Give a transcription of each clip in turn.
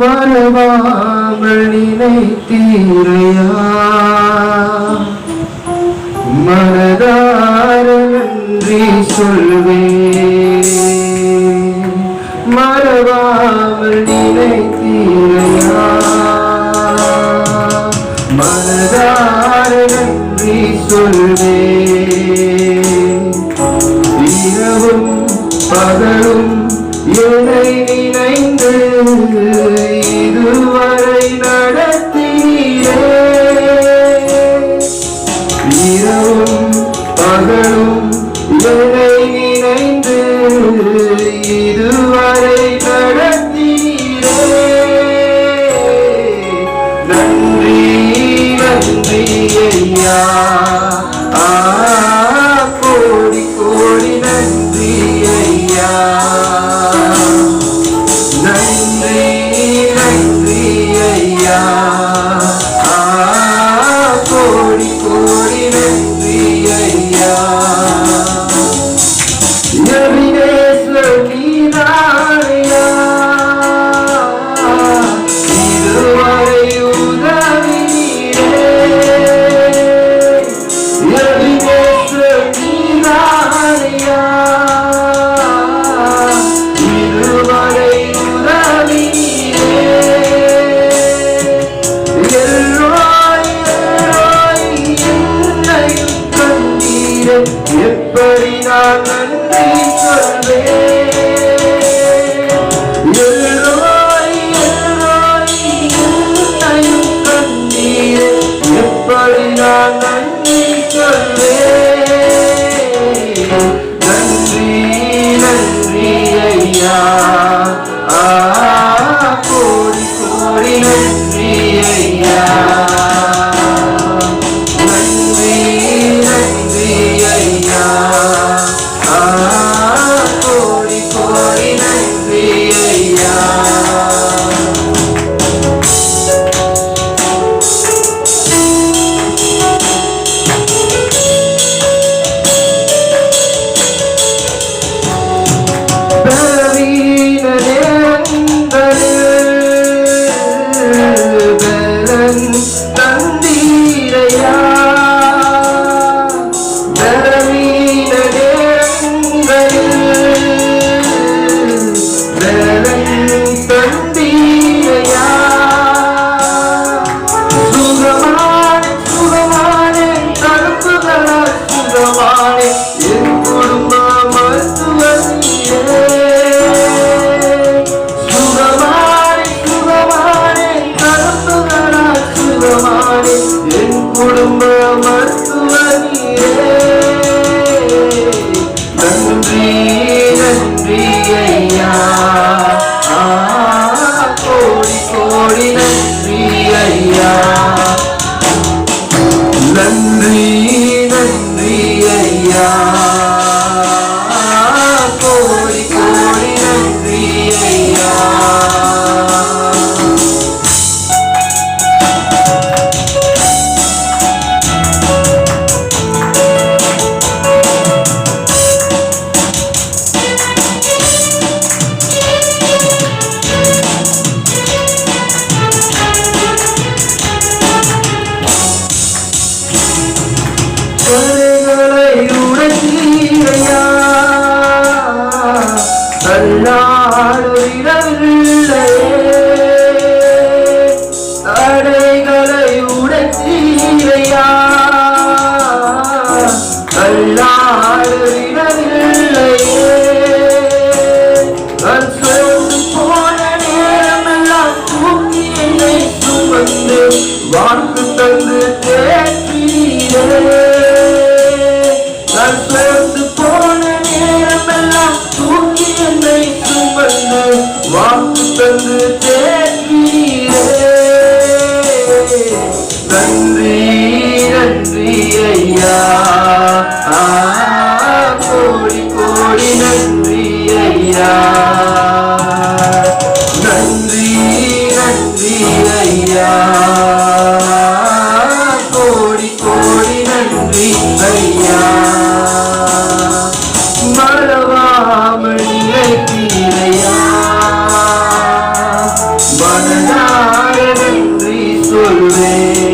மறவாமல் நினைத்தீரையா மனதார நன்றி சொல்வே. மறவாமல் நினைத்தீரையா மனதார நன்றி சொல்வே. இரவும் பகலும் என்னை நினை Hallelujah. away.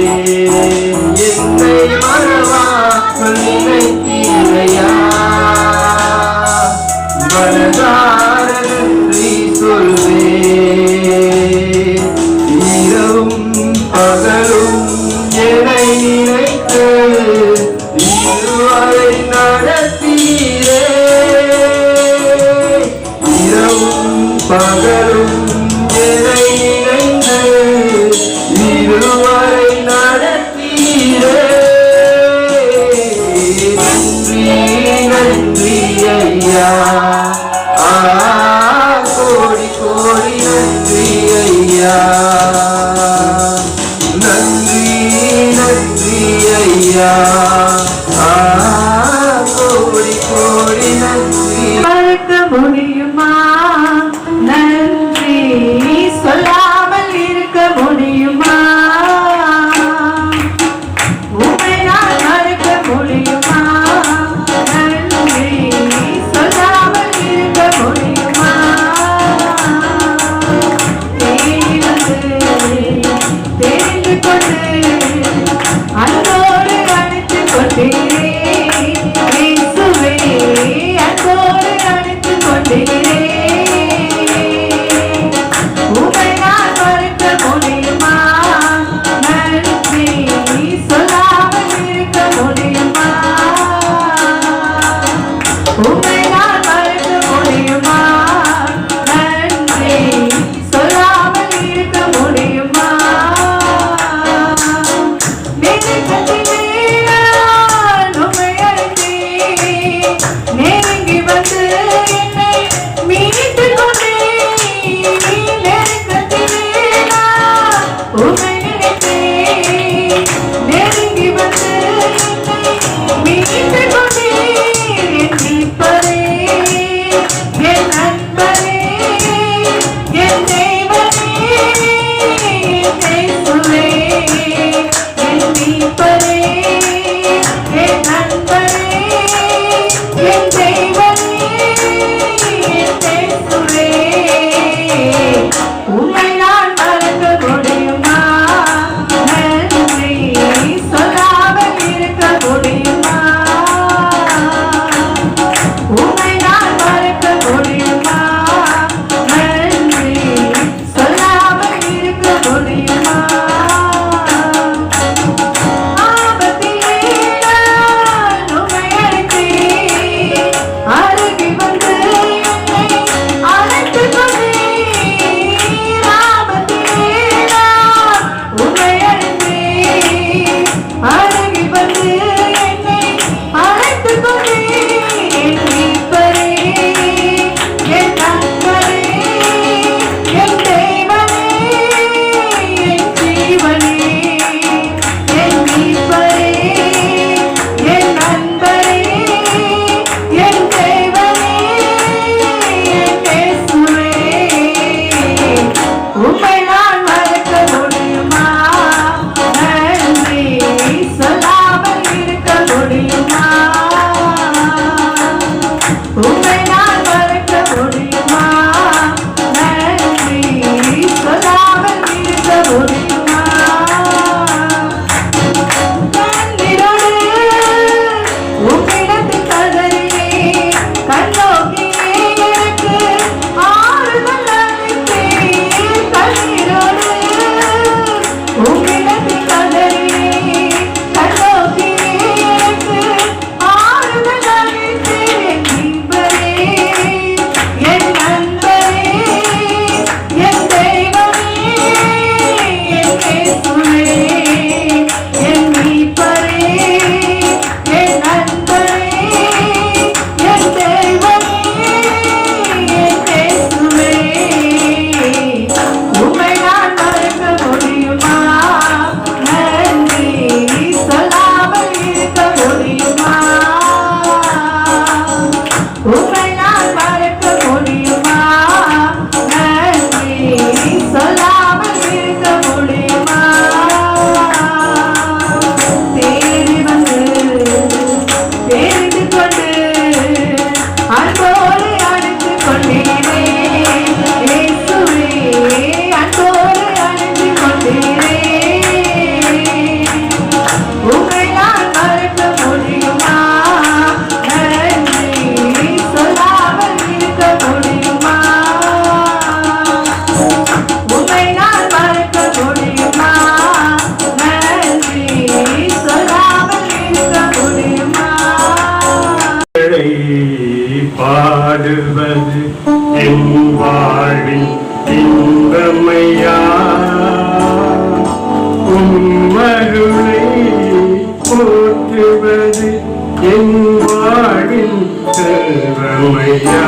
செல்வமையா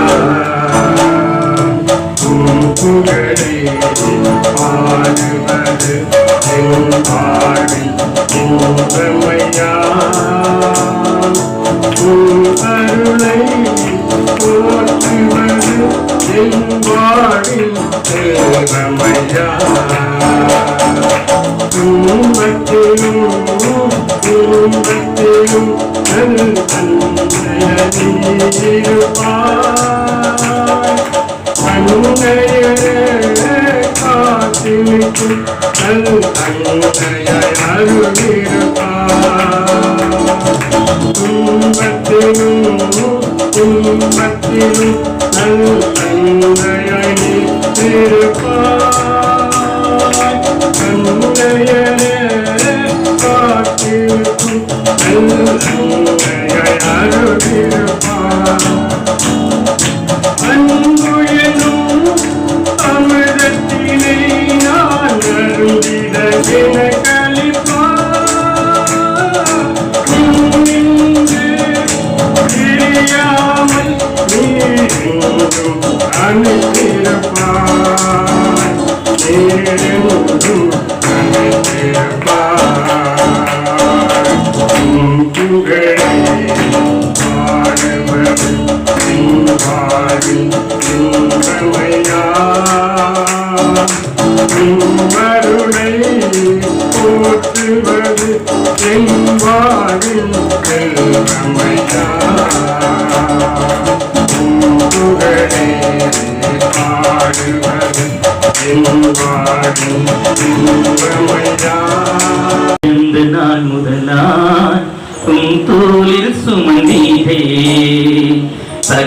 உம் புகழை பாடுவது என் வாழ்வின் இன்பமையா உம் அருளை போற்றுவது என் வாழ்வின் செல்வமையா துன்பத்திலும் துன்பத்திலும் I'm not a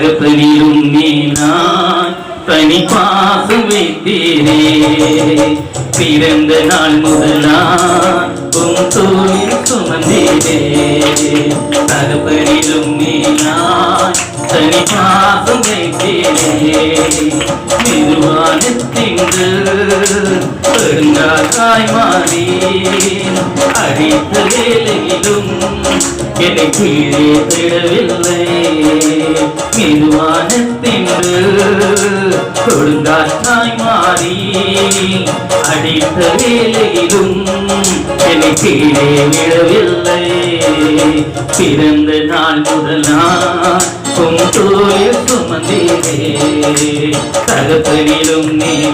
தகப்பனிலும் நீனாய் தனி பாசம் வைத்தீரே பிறந்த நாள் முதலாய் உன் தோளில் சுமந்தீரே தகப்பனிலும் நீனாய் தனி பாசம் வைத்தீரே நிர்வாணத்தின்று பெருங்காய் மாறி அடித்த வேலையிலும் என்னை கீழே விடவில்லை. மெதுவானத்தின்று கொடுங்காற்றாய் மாறி அடித்த வேலையிலும் என்னை கீழே விடவில்லை. பிறந்த நாள் முதல் நான் தோழில் சுமந்தீரே தகப்பனிலும்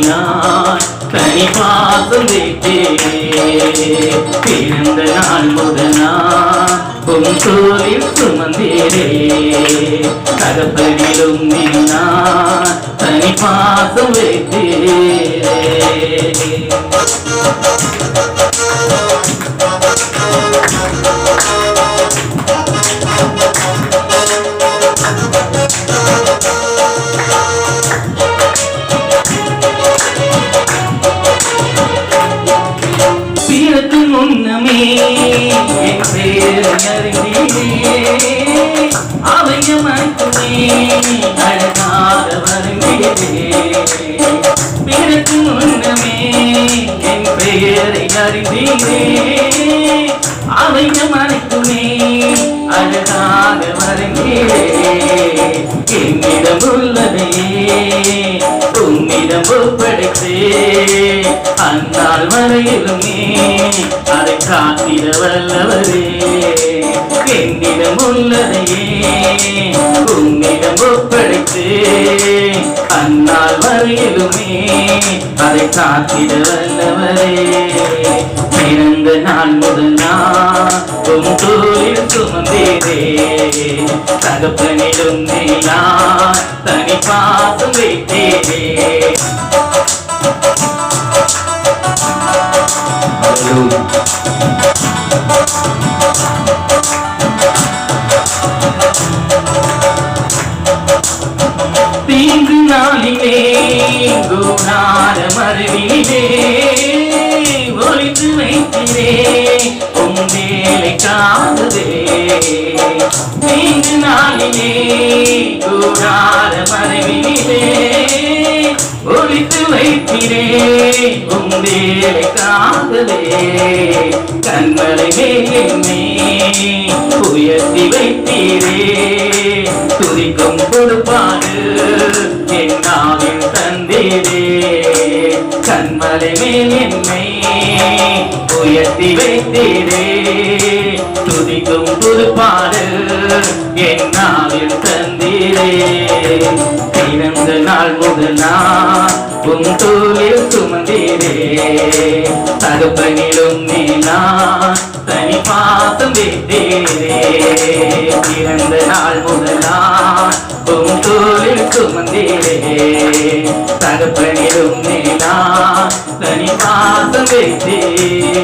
நான் தனி பாசம் வைத்தேனே பிறந்த நாள் முதனா உன் தோழில் சுமந்தீரே தகப்பனிலும் நின்னா தனி பாசம் வைத்தேனே பிறகு என் பெயரை அறிந்தீரே. அவையமக்குமே அழகாக வருந்தீரே என்னிடம் உள்ளதையே உன்னிடம் ஒப்படைத்தே அந்நாள் வரையிலுமே அதை காத்திட வல்லவரே என்னிடம் உள்ளதையே உன்னிடம் ஒப்படைத்து அந்நாள் வரையிலுமே அதை காத்திட வல்லவரே பிறந்த நாள் முதல் நான் உன் தோளில் சுமந்தேரே தகப்பனிலும் நீலா தனி பாசம் வைத்தேரே Hallelujah. தீங்கு நாளிலே கோடார மருவிலே ஒளித்து வைத்திலே உன் வேலை காந்ததே தீங்கு நாளிலே கோடார மருவிலே ஒளித்து வைத்திலே உன் வேலை உந்தேலைக்காகவே கண்மலை மேலே உயர்த்தி வைத்தீரே. துதிக்கும் கொடுப்பாடு என்னாவில் தந்தீரே. கண்மலை மேல் என்னை உயர்த்தி வைத்தீரே. துதிக்கும் புதுப்பாடு என்னாவில் தந்தீரே. பிறந்த நாள் முதல் நான் உன் தோளில் சுமந்தீரே. தகப்பனிலும் நீ நான் தனி பாசம் வைத்தீரே பிறந்த நாள் முதல் நான் உன் தோளில் சுமந்தீரே. தகப்பனிலும் நீ நான் தனி பாசம் வைத்தீரே